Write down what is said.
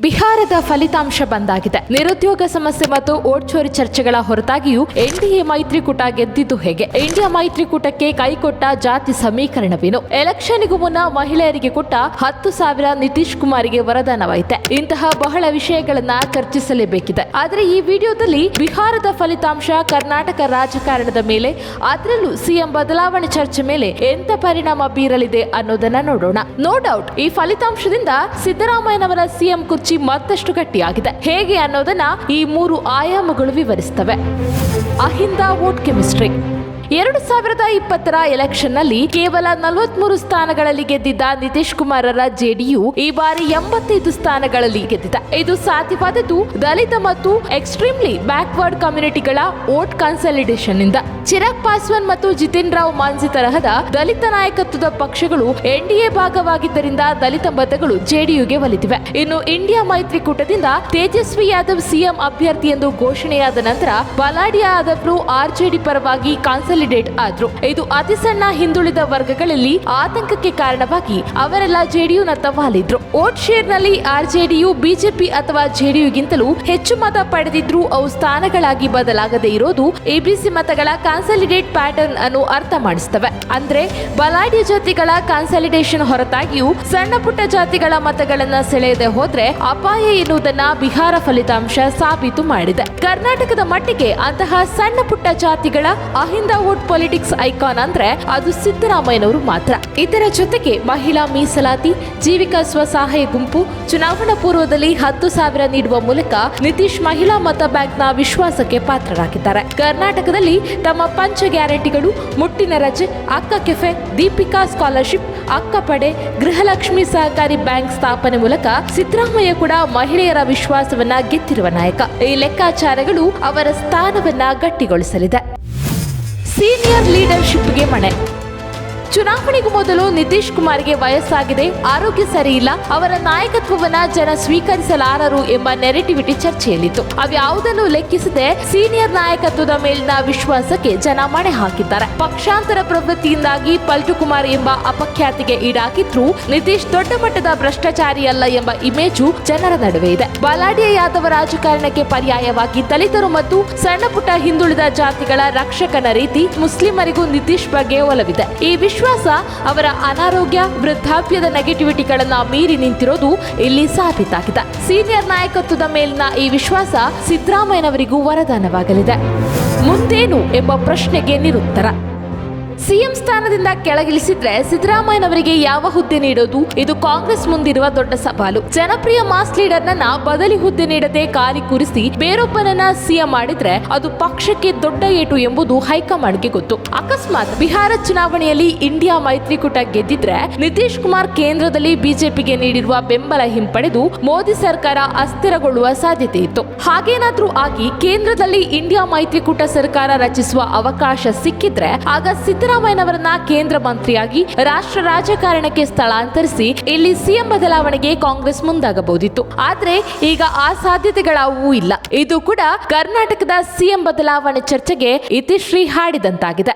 ಬಿಹಾರದ ಫಲಿತಾಂಶ ಬಂದಾಗಿದೆ. ನಿರುದ್ಯೋಗ ಸಮಸ್ಯೆ ಮತ್ತು ಓಡ್ಚೋರಿ ಚರ್ಚೆಗಳ ಹೊರತಾಗಿಯೂ ಎನ್ಡಿಎ ಮೈತ್ರಿಕೂಟ ಗೆದ್ದಿದ್ದು ಹೇಗೆ? ಇಂಡಿಯಾ ಮೈತ್ರಿಕೂಟಕ್ಕೆ ಕೈಕೊಟ್ಟ ಜಾತಿ ಸಮೀಕರಣವೇನು? ಎಲೆಕ್ಷನ್ಗೂ ಮುನ್ನ ಮಹಿಳೆಯರಿಗೆ ಕೊಟ್ಟ ಹತ್ತು ಸಾವಿರ ನಿತೀಶ್ ಕುಮಾರ್ಗೆ ವರದಾನವಾಯಿತೆ. ಇಂತಹ ಬಹಳ ವಿಷಯಗಳನ್ನ ಚರ್ಚಿಸಲೇಬೇಕಿದೆ. ಆದರೆ ಈ ವಿಡಿಯೋದಲ್ಲಿ ಬಿಹಾರದ ಫಲಿತಾಂಶ, ಕರ್ನಾಟಕ ರಾಜಕಾರಣದ ಮೇಲೆ, ಅದರಲ್ಲೂ ಸಿಎಂ ಬದಲಾವಣೆ ಚರ್ಚೆ ಮೇಲೆ ಎಂತ ಪರಿಣಾಮ ಬೀರಲಿದೆ ಅನ್ನೋದನ್ನ ನೋಡೋಣ. ನೋ ಡೌಟ್ ಈ ಫಲಿತಾಂಶದಿಂದ ಸಿದ್ದರಾಮಯ್ಯನವರ ಸಿಎಂ ಕುರ್ಚಿ ಮತ್ತಷ್ಟು ಗಟ್ಟಿಯಾಗಿದೆ. ಹೇಗೆ ಅನ್ನೋದನ್ನ ಈ ಮೂರು ಆಯಾಮಗಳು ವಿವರಿಸ್ತವೆ. Ahinda vote chemistry. ಎರಡು ಸಾವಿರದ ಇಪ್ಪತ್ತರ ಎಲೆಕ್ಷನ್ನಲ್ಲಿ ಕೇವಲ ನಲವತ್ಮೂರು ಸ್ಥಾನಗಳಲ್ಲಿ ಗೆದ್ದಿದ್ದ ನಿತೀಶ್ ಕುಮಾರರ ಜೆಡಿಯು ಈ ಬಾರಿ ಎಂಬತ್ತೈದು ಸ್ಥಾನಗಳಲ್ಲಿ ಗೆದ್ದಿದೆ. ಇದು ಸಾಧ್ಯವಾದದ್ದು ದಲಿತ ಮತ್ತು ಎಕ್ಸ್ಟ್ರೀಮ್ಲಿ ಬ್ಯಾಕ್ವರ್ಡ್ ಕಮ್ಯುನಿಟಿಗಳ ವೋಟ್ ಕನ್ಸಾಲಿಡೇಷನ್ ಇಂದ ಚಿರಾಗ್ ಪಾಸ್ವಾನ್ ಮತ್ತು ಜಿತಿನ್ ರಾವ್ ಮಾನ್ಸಿ ತರಹದ ದಲಿತ ನಾಯಕತ್ವದ ಪಕ್ಷಗಳು ಎನ್ಡಿಎ ಭಾಗವಾಗಿದ್ದರಿಂದ ದಲಿತ ಮತಗಳು ಜೆಡಿಯುಗೆ ಒಲಿದಿವೆ ಇನ್ನು ಇಂಡಿಯಾ ಮೈತ್ರಿಕೂಟದಿಂದ ತೇಜಸ್ವಿ ಯಾದವ್ ಸಿಎಂ ಅಭ್ಯರ್ಥಿ ಎಂದು ಘೋಷಣೆಯಾದ ನಂತರ ಬಲಾಡಿಯಾ ಯಾದವ್ರು ಆರ್ಜೆಡಿ ಪರವಾಗಿ ಕಾನ್ಸಲಿಡೇಟ್ ಆದ್ರು. ಇದು ಅತಿ ಸಣ್ಣ ಹಿಂದುಳಿದ ವರ್ಗಗಳಲ್ಲಿ ಆತಂಕಕ್ಕೆ ಕಾರಣವಾಗಿ ಅವರೆಲ್ಲ ಜೆಡಿಯುನತ್ತ ವಾಲಿದ್ರು. ಓಟ್ ಶೇರ್ನಲ್ಲಿ ಆರ್ಜೆಡಿಯು, ಬಿಜೆಪಿ ಅಥವಾ ಜೆಡಿಯುಗಿಂತಲೂ ಹೆಚ್ಚು ಮತ ಪಡೆದಿದ್ರು ಅವು ಸ್ಥಾನಗಳಾಗಿ ಬದಲಾಗದೆ ಇರೋದು ಎಬಿಸಿ ಮತಗಳ ಕಾನ್ಸಾಲಿಡೇಟ್ ಪ್ಯಾಟರ್ನ್ ಅನ್ನು ಅರ್ಥ ಮಾಡಿಸ್ತವೆ. ಅಂದ್ರೆ ಬಲಾಢ್ಯ ಜಾತಿಗಳ ಕಾನ್ಸಲಿಡೇಷನ್ ಹೊರತಾಗಿಯೂ ಸಣ್ಣ ಪುಟ್ಟ ಜಾತಿಗಳ ಮತಗಳನ್ನ ಸೆಳೆಯದೆ ಹೋದ್ರೆ ಅಪಾಯ ಎನ್ನುವುದನ್ನ ಬಿಹಾರ ಫಲಿತಾಂಶ ಸಾಬೀತು ಮಾಡಿದೆ. ಕರ್ನಾಟಕದ ಮಟ್ಟಿಗೆ ಅಂತಹ ಸಣ್ಣ ಪುಟ್ಟ ಜಾತಿಗಳ ಅಹಿಂದ ವೋಟ್ ಪೊಲಿಟಿಕ್ಸ್ ಐಕಾನ್ ಅಂದ್ರೆ ಅದು ಸಿದ್ದರಾಮಯ್ಯನವರು ಮಾತ್ರ. ಇದರ ಜೊತೆಗೆ ಮಹಿಳಾ ಮೀಸಲಾತಿ, ಜೀವಿಕಾ ಸ್ವಸಹಾಯ ಗುಂಪು, ಚುನಾವಣಾ ಪೂರ್ವದಲ್ಲಿ ಹತ್ತು ಸಾವಿರ ನೀಡುವ ಮೂಲಕ ನಿತೀಶ್ ಮಹಿಳಾ ಮತ ಬ್ಯಾಂಕ್ನ ವಿಶ್ವಾಸಕ್ಕೆ ಪಾತ್ರರಾಗಿದ್ದಾರೆ. ಕರ್ನಾಟಕದಲ್ಲಿ ತಮ್ಮ ಪಂಚ ಗ್ಯಾರಂಟಿಗಳು, ಮುಟ್ಟಿನ ರಜೆ, ಅಕ್ಕ ಕೆಫೆ, ದೀಪಿಕಾ ಸ್ಕಾಲರ್ಶಿಪ್, ಅಕ್ಕ ಪಡೆ, ಗೃಹಲಕ್ಷ್ಮಿ ಸಹಕಾರಿ ಬ್ಯಾಂಕ್ ಸ್ಥಾಪನೆ ಮೂಲಕ ಸಿದ್ದರಾಮಯ್ಯ ಕೂಡ ಮಹಿಳೆಯರ ವಿಶ್ವಾಸವನ್ನ ಗೆದ್ದಿರುವ ನಾಯಕ. ಈ ಲೆಕ್ಕಾಚಾರಗಳು ಅವರ ಸ್ಥಾನವನ್ನ ಗಟ್ಟಿಗೊಳಿಸಲಿದೆ. ಸೀನಿಯರ್ ಲೀಡರ್ಶಿಪ್ಗೆ ಮಣೆ. ಚುನಾವಣೆಗೂ ಮೊದಲು ನಿತೀಶ್ ಕುಮಾರ್ಗೆ ವಯಸ್ಸಾಗಿದೆ, ಆರೋಗ್ಯ ಸರಿಯಿಲ್ಲ, ಅವರ ನಾಯಕತ್ವವನ್ನ ಜನ ಸ್ವೀಕರಿಸಲಾರರು ಎಂಬ ನೆರೆಟಿವಿಟಿ ಚರ್ಚೆಯಲ್ಲಿತ್ತು. ಅವ್ಯಾವುದನ್ನು ಲೆಕ್ಕಿಸದೆ ಸೀನಿಯರ್ ನಾಯಕತ್ವದ ಮೇಲಿನ ವಿಶ್ವಾಸಕ್ಕೆ ಜನ ಮಣೆ ಹಾಕಿದ್ದಾರೆ. ಪಕ್ಷಾಂತರ ಪ್ರವೃತ್ತಿಯಿಂದಾಗಿ ಪಲ್ಟು ಕುಮಾರ್ ಎಂಬ ಅಪಖ್ಯಾತಿಗೆ ಈಡಾಗಿದ್ರು ನಿತೀಶ್ ದೊಡ್ಡ ಮಟ್ಟದ ಭ್ರಷ್ಟಾಚಾರಿಯಲ್ಲ ಎಂಬ ಇಮೇಜು ಜನರ ನಡುವೆ ಇದೆ. ಬಲಾಢ್ಯ ಯಾದವ ರಾಜಕಾರಣಕ್ಕೆ ಪರ್ಯಾಯವಾಗಿ ದಲಿತರು ಮತ್ತು ಸಣ್ಣ ಹಿಂದುಳಿದ ಜಾತಿಗಳ ರಕ್ಷಕನ ರೀತಿ ಮುಸ್ಲಿಮರಿಗೂ ನಿತೀಶ್ ಬಗ್ಗೆ ಒಲವಿದೆ. ಈ ವಿಶ್ವಾಸ, ಅವರ ಅನಾರೋಗ್ಯ, ವೃದ್ಧಾಪ್ಯದ ನೆಗೆಟಿವಿಟಿಗಳನ್ನ ಮೀರಿ ನಿಂತಿರೋದು ಇಲ್ಲಿ ಸಾಬೀತಾಗಿದೆ. ಸೀನಿಯರ್ ನಾಯಕತ್ವದ ಮೇಲಿನ ಈ ವಿಶ್ವಾಸ ಸಿದ್ದರಾಮಯ್ಯನವರಿಗೂ ವರದಾನವಾಗಲಿದೆ. ಮುಂದೇನು ಎಂಬ ಪ್ರಶ್ನೆಗೆ ನಿರುತ್ತರ. ಸಿಎಂ ಸ್ಥಾನದಿಂದ ಕೆಳಗಿಳಿಸಿದ್ರೆ ಸಿದ್ದರಾಮಯ್ಯನವರಿಗೆ ಯಾವ ಹುದ್ದೆ ನೀಡೋದು? ಇದು ಕಾಂಗ್ರೆಸ್ ಮುಂದಿರುವ ದೊಡ್ಡ ಸವಾಲು. ಜನಪ್ರಿಯ ಮಾಸ್ ಲೀಡರ್ನನ್ನ ಬದಲಿ ಹುದ್ದೆ ನೀಡದೆ ಕಾಲಿ ಕೂರಿಸಿ ಬೇರೊಬ್ಬನನ್ನ ಸಿಎಂ ಮಾಡಿದ್ರೆ ಅದು ಪಕ್ಷಕ್ಕೆ ದೊಡ್ಡ ಏಟು ಎಂಬುದು ಹೈಕಮಾಂಡ್ಗೆ ಗೊತ್ತು. ಅಕಸ್ಮಾತ್ ಬಿಹಾರ ಚುನಾವಣೆಯಲ್ಲಿ ಇಂಡಿಯಾ ಮೈತ್ರಿಕೂಟ ಗೆದ್ದಿದ್ರೆ ನಿತೀಶ್ ಕುಮಾರ್ ಕೇಂದ್ರದಲ್ಲಿ ಬಿಜೆಪಿಗೆ ನೀಡಿರುವ ಬೆಂಬಲ ಹಿಂಪಡೆದು ಮೋದಿ ಸರ್ಕಾರ ಅಸ್ಥಿರಗೊಳ್ಳುವ ಸಾಧ್ಯತೆ ಇತ್ತು. ಹಾಗೇನಾದ್ರೂ ಆಗಿ ಕೇಂದ್ರದಲ್ಲಿ ಇಂಡಿಯಾ ಮೈತ್ರಿಕೂಟ ಸರ್ಕಾರ ರಚಿಸುವ ಅವಕಾಶ ಸಿಕ್ಕಿದ್ರೆ ಆಗ ಸಿದ್ದರಾಮಯ್ಯನವರನ್ನ ಕೇಂದ್ರ ಮಂತ್ರಿಯಾಗಿ ರಾಷ್ಟ್ರ ರಾಜಕಾರಣಕ್ಕೆ ಸ್ಥಳಾಂತರಿಸಿ ಇಲ್ಲಿ ಸಿಎಂ ಬದಲಾವಣೆಗೆ ಕಾಂಗ್ರೆಸ್ ಮುಂದಾಗಬಹುದಿತ್ತು. ಆದ್ರೆ ಈಗ ಆ ಸಾಧ್ಯತೆಗಳಾವೂ ಇಲ್ಲ. ಇದು ಕೂಡ ಕರ್ನಾಟಕದ ಸಿಎಂ ಬದಲಾವಣೆ ಚರ್ಚೆಗೆ ಇತಿಶ್ರೀ ಹಾಡಿದಂತಾಗಿದೆ.